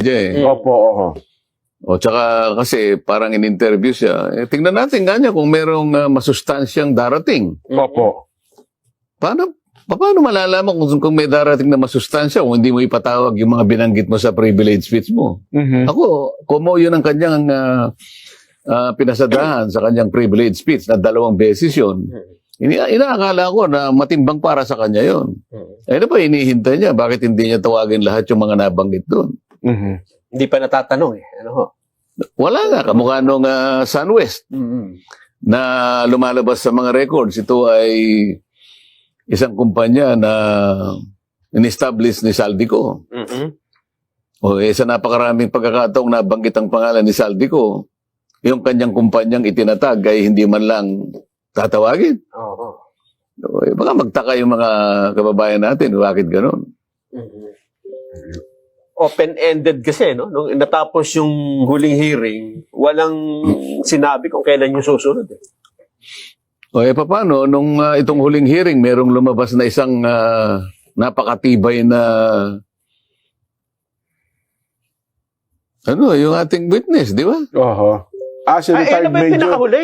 Siya eh. Opo, oho. O tsaka kasi parang in-interview siya. Eh, tingnan natin nga niya kung merong ah, masustansyang darating. Opo. Paano, paano malalaman kung, kung may darating na masustansya kung hindi mo ipatawag yung mga binanggit mo sa privilege speech mo? Mhm. Ako, kumo yun ang kanyang ah, ah, pinasadahan sa kanyang privilege speech na dalawang beses yun. Ini inaakala ko na matimbang para sa kanya yon. Eh, ano ba hinihintay niya? Bakit hindi niya tawagin lahat yung mga nabanggit doon? Mhm. Hindi pa natatanong eh. Ano ho? Wala nga, kamukha nung ah, SunWest na lumalabas sa mga records. Ito ay isang kumpanya na in-establish ni Saldico. Mhm. O eh, sa napakaraming pagkakataong nabanggit ang pangalan ni Saldico, yung kanyang kumpanyang itinatag ay hindi man lang tatawagin. Oo. O, eh, baka magtaka yung mga kababayan natin, bakit ganun? Mhm. Open-ended kasi, no? Nung natapos yung huling hearing, walang sinabi kung kailan yung susunod. Eh. O eh, paano, nung ah, itong huling hearing, merong lumabas na isang ah, napakatibay na ano, yung ating witness, di ba? Oho. Ah, si Ay, retired ano ba yung major. pinakahuli?